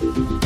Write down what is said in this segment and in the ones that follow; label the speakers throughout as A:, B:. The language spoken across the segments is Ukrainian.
A: Thank you.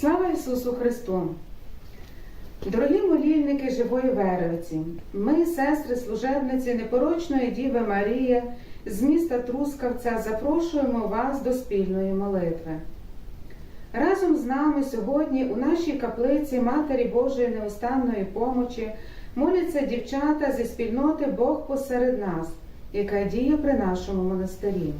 A: Слава Ісусу Христу! Дорогі молільники живої вервиці, ми, сестри, служебниці непорочної Діви Марії з міста Трускавця, запрошуємо вас до спільної молитви. Разом з нами сьогодні у нашій каплиці Матері Божої неустанної помочі моляться дівчата зі спільноти Бог посеред нас, яка діє при нашому монастирі.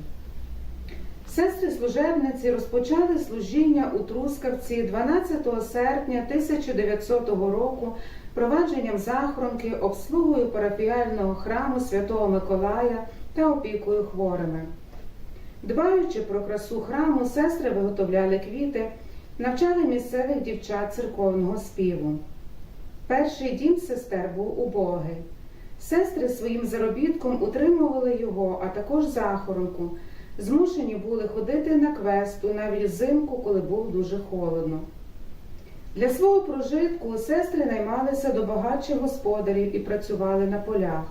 A: Сестри служебниці розпочали служіння у Трускавці 12 серпня 1900 року провадженням захоронки, обслугою парафіального храму Святого Миколая та опікою хворими. Дбаючи про красу храму, сестри виготовляли квіти, навчали місцевих дівчат церковного співу. Перший дім сестер був убогий. Сестри своїм заробітком утримували його, а також захоронку. Змушені були ходити на квесту навіть взимку, коли було дуже холодно. Для свого прожитку сестри наймалися до багатших господарів і працювали на полях.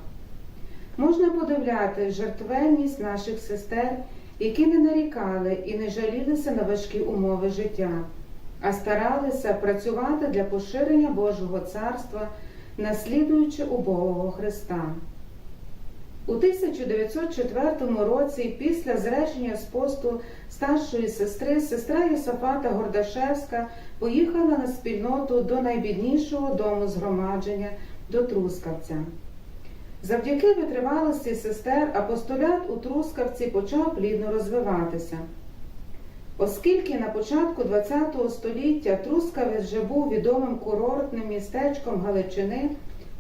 A: Можна подивляти жертвенність наших сестер, які не нарікали і не жалілися на важкі умови життя, а старалися працювати для поширення Божого царства, наслідуючи убогого Христа. У 1904 році, після зречення з посту старшої сестри, сестра Єсафата Гордашевська поїхала на спільноту до найбіднішого дому згромадження до Трускавця. Завдяки витривалості сестер апостолят у Трускавці почав плідно розвиватися. Оскільки на початку ХХ століття Трускавець вже був відомим курортним містечком Галичини,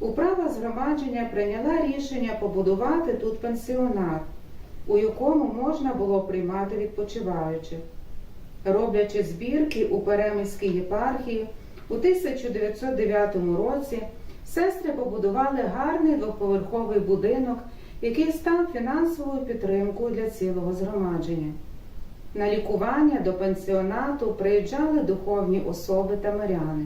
A: Управа згромадження прийняла рішення побудувати тут пансіонат, у якому можна було приймати відпочиваючих. Роблячи збірки у Перемиській єпархії, у 1909 році сестри побудували гарний двоповерховий будинок, який став фінансовою підтримкою для цілого згромадження. На лікування до пансіонату приїжджали духовні особи та миряни.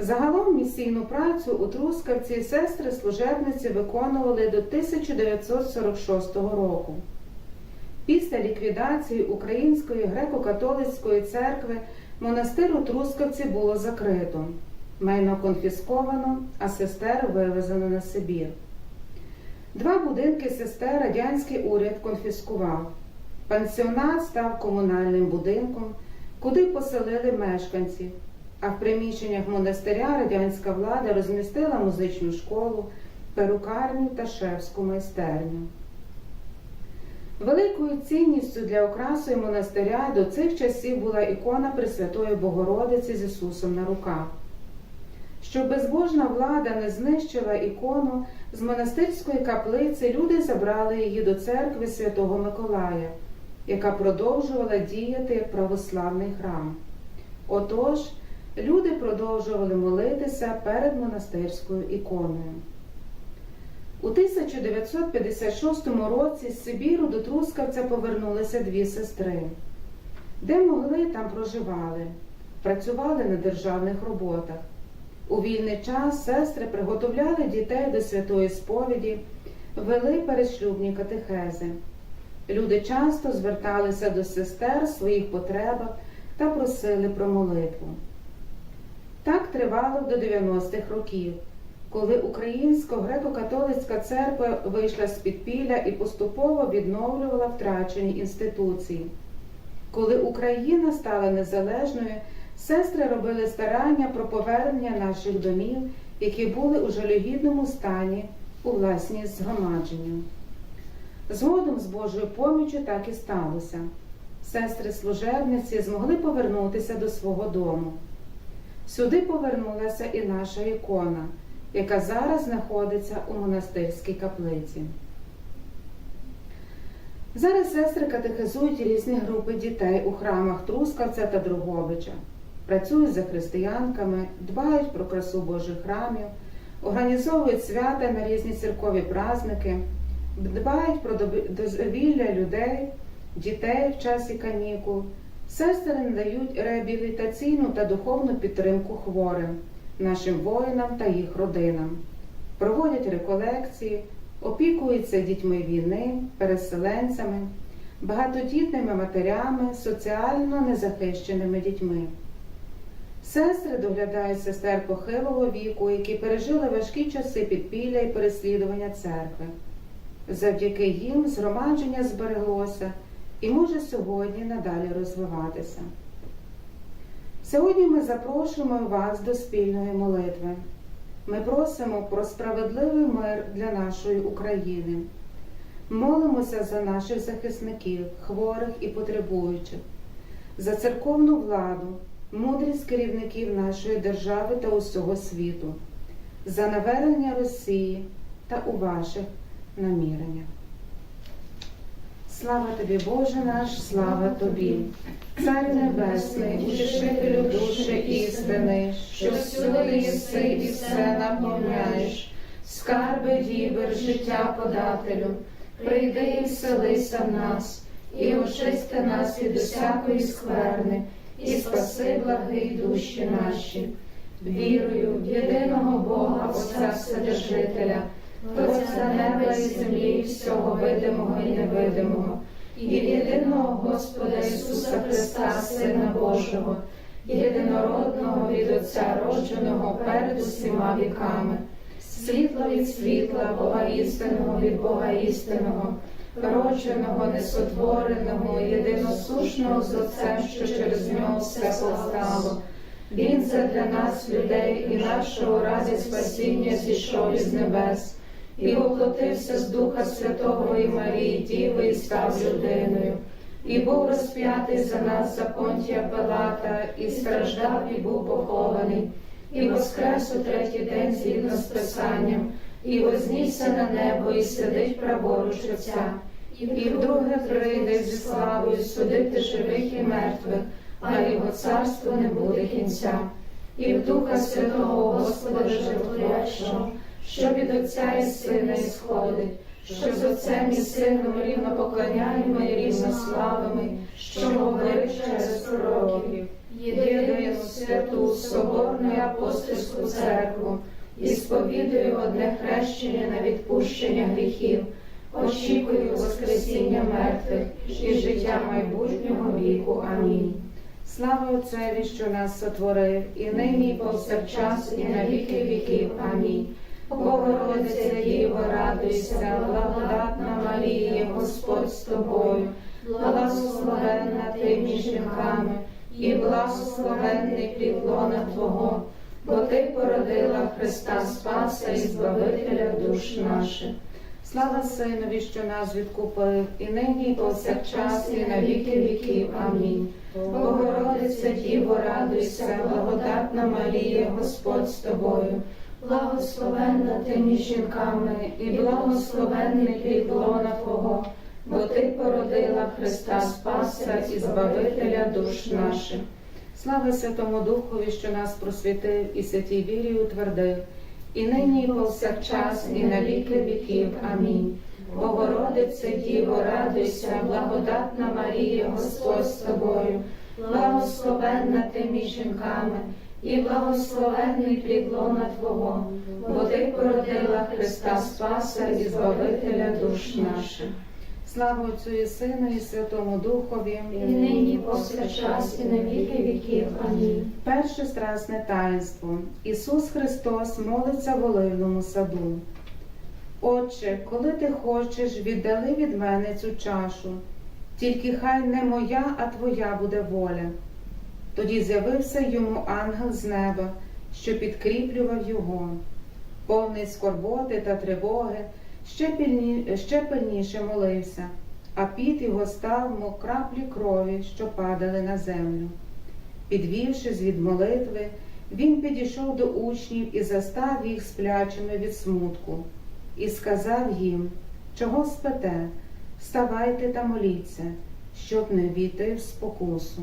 A: Загалом місійну працю у Трускавці сестри служебниці виконували до 1946 року. Після ліквідації Української греко-католицької церкви монастир у Трускавці було закрито, майно конфісковано, а сестер вивезено на Сибір. Два будинки сестер радянський уряд конфіскував. Пансіонат став комунальним будинком, куди поселили мешканців а в приміщеннях монастиря радянська влада розмістила музичну школу, перукарню та шефську майстерню. Великою цінністю для окрасою монастиря до цих часів була ікона Пресвятої Богородиці з Ісусом на руках. Щоб безбожна влада не знищила ікону, з монастирської каплиці люди забрали її до церкви Святого Миколая, яка продовжувала діяти як православний храм. Отож, люди продовжували молитися перед монастирською іконою. У 1956 році з Сибіру до Трускавця повернулися дві сестри. Де могли, там проживали, працювали на державних роботах. У вільний час сестри приготовляли дітей до святої сповіді, вели перешлюбні катехези. Люди часто зверталися до сестер в своїх потребах та просили про молитву. Так тривало до 90-х років, коли Українсько-греко-католицька церква вийшла з підпілля і поступово відновлювала втрачені інституції. Коли Україна стала незалежною, сестри робили старання про повернення наших домів, які були у жалюгідному стані
B: у власність згромадження. Згодом з Божою поміччю так і сталося. Сестри служебниці змогли повернутися до свого дому. Сюди повернулася і наша ікона, яка зараз знаходиться у монастирській каплиці. Зараз сестри катехизують різні групи дітей у храмах Трускавця та Другобича, працюють за християнками, дбають про красу Божих храмів, організовують свята на різні церкові праздники, дбають про дозвілля людей, дітей в часі канікул. Сестри надають реабілітаційну та духовну підтримку хворим, нашим воїнам та їх родинам, проводять реколекції, опікуються дітьми війни, переселенцями, багатодітними матерями, соціально незахищеними дітьми. Сестри доглядають сестер похилого віку, які пережили важкі часи підпілля і переслідування церкви. Завдяки їм згромадження збереглося і може сьогодні надалі розвиватися. Сьогодні ми запрошуємо вас до спільної молитви. Ми просимо про справедливий мир для нашої України. Молимося за наших захисників, хворих і потребуючих, за церковну владу, мудрість керівників нашої держави та усього світу, за навернення Росії та у ваших наміреннях. Слава тобі, Боже наш, слава тобі, Цар Небесний, утішителю душі істини, що всюди єси і все наповняєш, скарби дібер, життя подателю, прийди і вселися в нас, і очисти нас від усякої скверни, і спаси благий душі наші. Вірую в єдиного Бога, Отця Вседержителя, Творця неба і землі, всього видимого і невидимого, і єдиного Господа Ісуса Христа, Сина Божого, єдинородного від Отця родженого перед усіма віками, світла від світла, Бога істинного від Бога істинного, родженого, несотвореного, єдиносушного з Отцем, що через нього все повстало. Він задля нас, людей, і нашого раді спасіння зійшов із небес, і воплотився з Духа Святого і Марії Діви, і став людиною, і був розп'ятий за нас за понтія Пилата, і страждав, і був похований, і воскрес у третій день згідно з Писанням, і вознісся на небо, і сидить праворуч Отця, і вдруге прийде зі славою судити живих і мертвих а його царство не буде кінця. І в Духа Святого Господа Животворящого, що від Отця і Сина ісходить, що з Отцем і Сином рівно поклоняємо і рівно славимо, що говорить через пророків, єдину святу, соборну і апостольську церкву, і сповідую одне хрещення на відпущення гріхів, очікую Воскресіння мертвих і життя майбутнього віку. Амінь. Слава Отцеві, що нас сотворив, і нині, і повсякчас, і на віки віків. Амінь. Богородиця Діво, радуйся, благодатна Марія, Господь з тобою, благословенна ти між жінками, і благословенний плід лона Твого, бо ти породила Христа Спаса і Збавителя душ наших. Слава Синові, що нас відкупив, і нині, і повсякчас, і на віки віків. Амінь. Богородиця Діво, радуйся, благодатна Марія, Господь з тобою, благословенна ти між жінками, і благословенний плід лона Твого, бо ти породила Христа Спаса і Збавителя душ наших. Слава Святому Духові, що нас просвітив і святій вірі утвердив, і нині, і повсякчас, і на віки віків. Амінь. Богородице Діво, радуйся, благодатна Марія, Господь з тобою, благословенна ти між жінками, і благословенний плід лона Твого, бо ти породила Христа Спаса і Збавителя душ наших. Слава Отцю і Сину, і Святому Духові,
A: і нині, повсякчас, і на віки віків. Амінь.
B: Перше страсне таїнство. Ісус Христос молиться в оливному саду. Отче, коли ти хочеш, віддали від мене цю чашу, тільки хай не моя, а твоя буде воля. Тоді з'явився йому ангел з неба, що підкріплював його.
A: повний скорботи та тривоги, ще, пильні, ще пильніше молився, а під його став, мов краплі крові, що падали на землю. Підвівшись від молитви, він підійшов до учнів і застав їх сплячими від смутку, і сказав їм, чого спите, вставайте та моліться, щоб не війти в спокусу.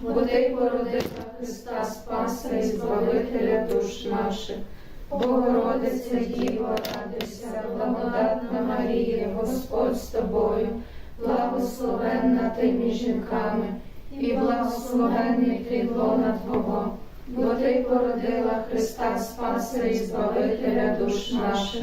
B: бо ти Христа Спаса і Збавителя душ наших. Богородице, Діво, радуйся, благодатна Марія, Господь з тобою, благословенна ти між жінками, і благословенний плідлона Твого, бо ти породила Христа Спаса і Збавителя душ наших.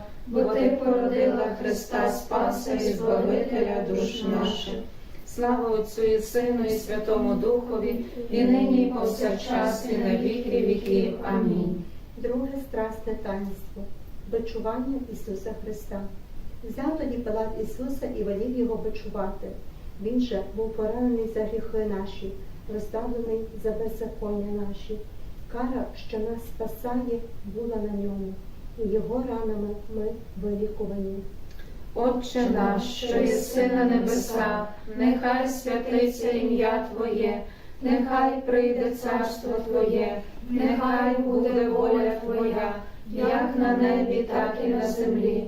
B: бо ти породила Христа Спаса і Збавителя душ наших.
A: Слава Отцю і Сину, і Святому Духові, і нині, і повсякчас, і на віки віків. Амінь.
C: Друге страсне таїнство бичування Ісуса Христа. Взяв тоді Пилат Ісуса і велів його бичувати. Він же був поранений за гріхи наші, розставлений за беззаконня наші. Кара, що нас спасає, була на ньому, його ранами ми вилікувані.
A: Отче наш, що єси на небеса, нехай святиться ім'я Твоє, нехай прийде царство Твоє, нехай буде воля Твоя, як на небі, так і на землі.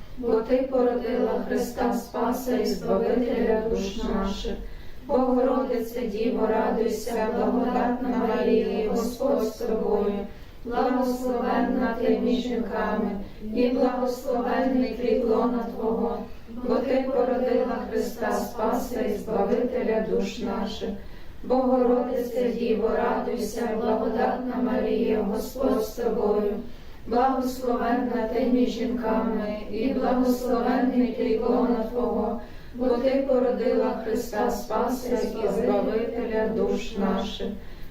A: бо ти породила Христа Спаса і Збавителя душ наших.
B: Богородице Діво, радуйся, благодатна Марія, Господь з тобою, благословенна ти між жінками, і благословенний плід Твого, бо Ти породила Христа Спаса і Збавителя душ наших. Богородице Діво, радуйся, благодатна Марія, Господь з тобою, благословенна ти між жінками, і благословенний плід лона Твого, бо Ти породила Христа Спаса і Збавителя душ наших.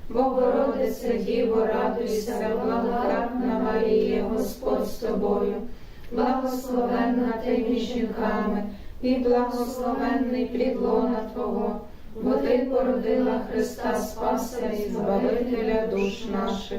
B: Богородице Діво, радуйся, благодатна Марія, Господь з тобою, благословенна ти між жінками, і благословенний плідлона Твого, бо Ти породила Христа Спаса і Збавителя душ наших.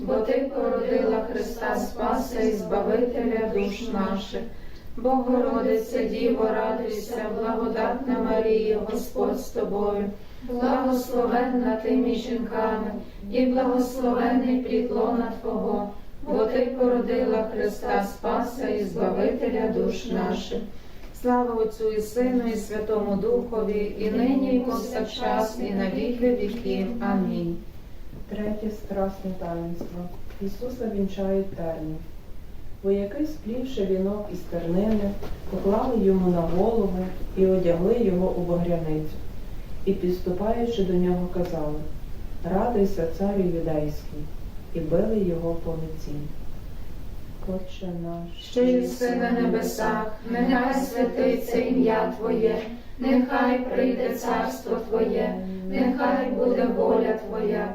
B: бо Ти породила Христа Спаса і Збавителя душ наших. Богородице Діво, радуйся, благодатна Марія, Господь з тобою, благословенна ти між жінками, і благословений плід лона Твого, бо Ти породила Христа Спаса і Збавителя душ наших.
A: Слава Отцю і Сину, і Святому Духові, і нині, і повсякчас, і на віки віків. Амінь.
D: Третє страсне таїнство. Ісуса вінчають терни. Вояки, сплівши вінок із тернини, поклали йому на голову і одягли його у багряницю. І, підступаючи до нього, казали Радуйся, царю юдейський, і били його по лиці. Отче наш,
B: що єси на небесах, нехай святиться ім'я Твоє, нехай прийде царство Твоє, нехай буде воля Твоя,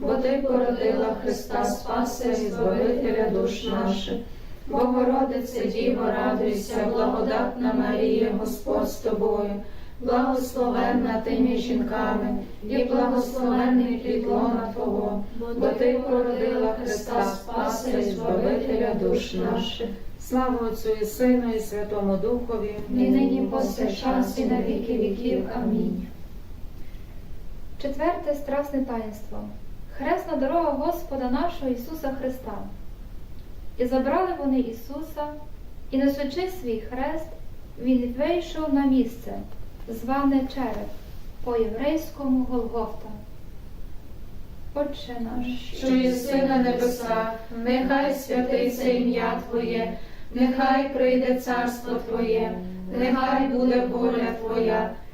B: бо ти породила Христа Спаса і Збавителя душ наших. Богородице Діво, радуйся, благодатна Марія, Господь з тобою, благословенна ти між жінками, і благословенний підлона Твого, бо ти породила Христа Спаса і Збавителя душ наших.
A: Слава Отцю і Сину, і Святому Духові.
B: І нині повсякчас і на віки віків. Амінь.
E: Четверте страсне таїнство. Хресна дорога Господа нашого Ісуса Христа. І забрали вони Ісуса, і несучи свій хрест, Він вийшов на місце, зване Череп, по-єврейському Голгофта. Отче наш,
B: що єси на небесах, нехай святиться ім'я Твоє, нехай прийде царство Твоє, нехай буде воля Твоя,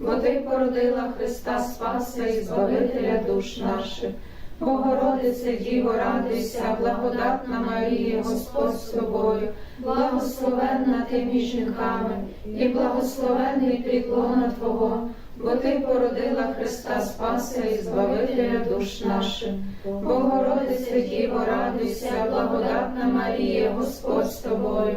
B: бо ти породила Христа Спаса і Збавителя душ наших. Богородице Діво, радуйся, благодатна Марія, Господь з тобою, благословенна ти між жінками, і благословенний підлона Твого, бо ти породила Христа Спаса і Збавителя душ наших. Богородице Діво, радуйся, благодатна Марія, Господь з тобою,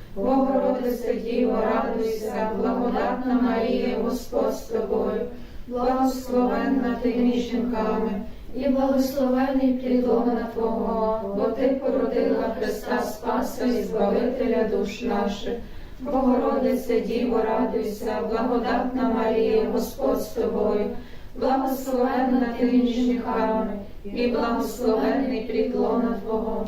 B: Богородице Діво, радуйся, благодатна Марія, Господь з тобою, благословенна ти між жінками, і благословений плід лона Твого, бо ти породила Христа Спаса і Збавителя душ наших. Богородице Діво, радуйся, благодатна Марія, Господь з тобою, благословенна ти між жінками, і благословенний плід лона Твого,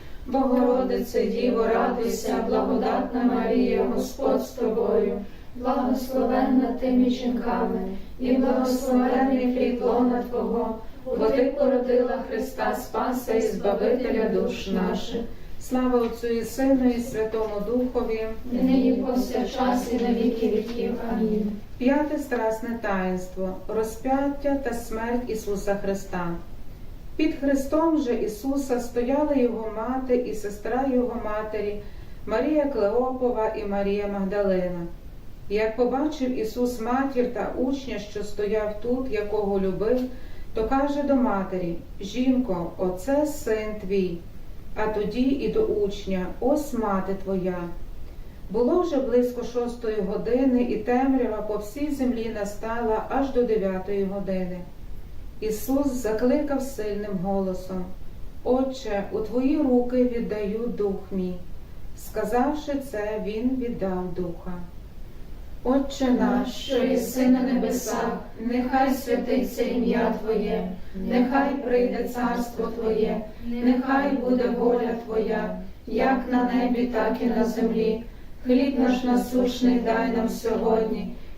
B: Богородице Діво, радуйся, благодатна Марія, Господь з тобою, благословенна ти між жінками, і благословенний плід лона Твого, бо ти породила Христа Спаса і Збавителя душ наших.
A: Слава Отцю і Сину, і Святому Духові.
B: І нині повсякчас і на віки віків. Амінь.
A: П'яте страсне таїнство розп'яття та смерть Ісуса Христа. Під Христом же Ісуса стояли Його мати і сестра Його матері, Марія Клеопова і Марія Магдалина. Як побачив Ісус матір та учня, що стояв тут, якого любив, то каже до матері: Жінко, оце син твій. а тоді і до учня, ось мати твоя. Було вже близько шостої години, і темрява по всій землі настала аж до дев'ятої години. Ісус закликав сильним голосом: Отче, у твої руки віддаю дух мій. Сказавши це, Він віддав духа. Отче наш,
B: що єси на небесах, нехай святиться ім'я Твоє, нехай прийде царство Твоє, нехай буде воля Твоя, як на небі, так і на землі. Хліб наш насущний дай нам сьогодні,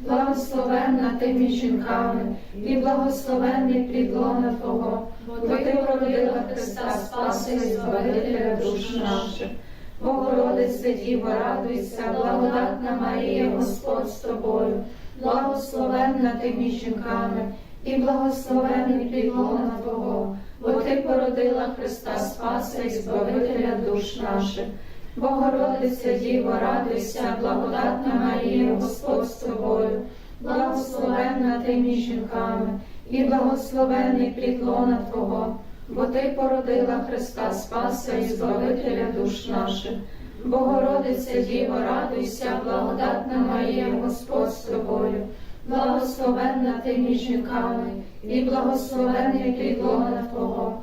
B: благословенна ти між жінками, і благословенний плід лона Твого, бо ти породила Христа Спаса і Збавителя душ наших. Богородице, Діво, радуйся, благодатна Марія, Господь з тобою, благословенна ти між жінками, і благословенний плід лона Твого, бо ти породила Христа Спаса і Збавителя душ наших. Богородиця Діво, радуйся, благодатна Марія, Господь з тобою, благословенна ти між жінками, і благословенний плід лона Твого, бо ти породила Христа Спаса і Збавителя душ наших. Богородиця Діво, радуйся, благодатна Марія, Господь з тобою, благословенна ти між жінками, і благословенний плід лона Твого,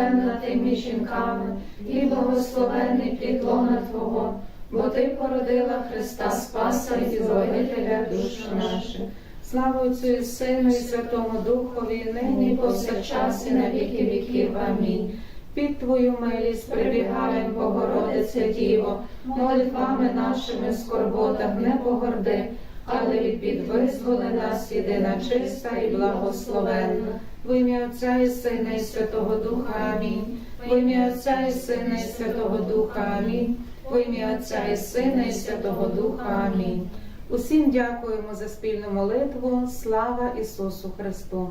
B: ти між жінками, і благословений плід лона Твого, бо ти породила Христа Спаса і Збавителя душ наших.
A: Слава Отцю і Сину і Святому Духові, нині і повсякчас і на віки віків. Амінь. Під Твою милість прибігаєм, Богородице Діво, молитвами нашими в скорботах не погорди, але від бід визволи нас, єдина чиста і благословенна. В ім'я Отця і Сина і Святого Духа. Амінь. В ім'я Отця і Сина і Святого Духа. Амінь. В ім'я Отця і Сина і Святого Духа. Амінь. Усім дякуємо за спільну молитву. Слава Ісусу Христу!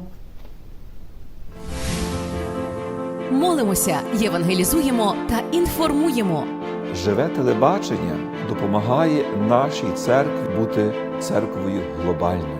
F: Молимося, євангелізуємо та інформуємо.
G: Живе телебачення допомагає нашій церкві бути церквою глобальною.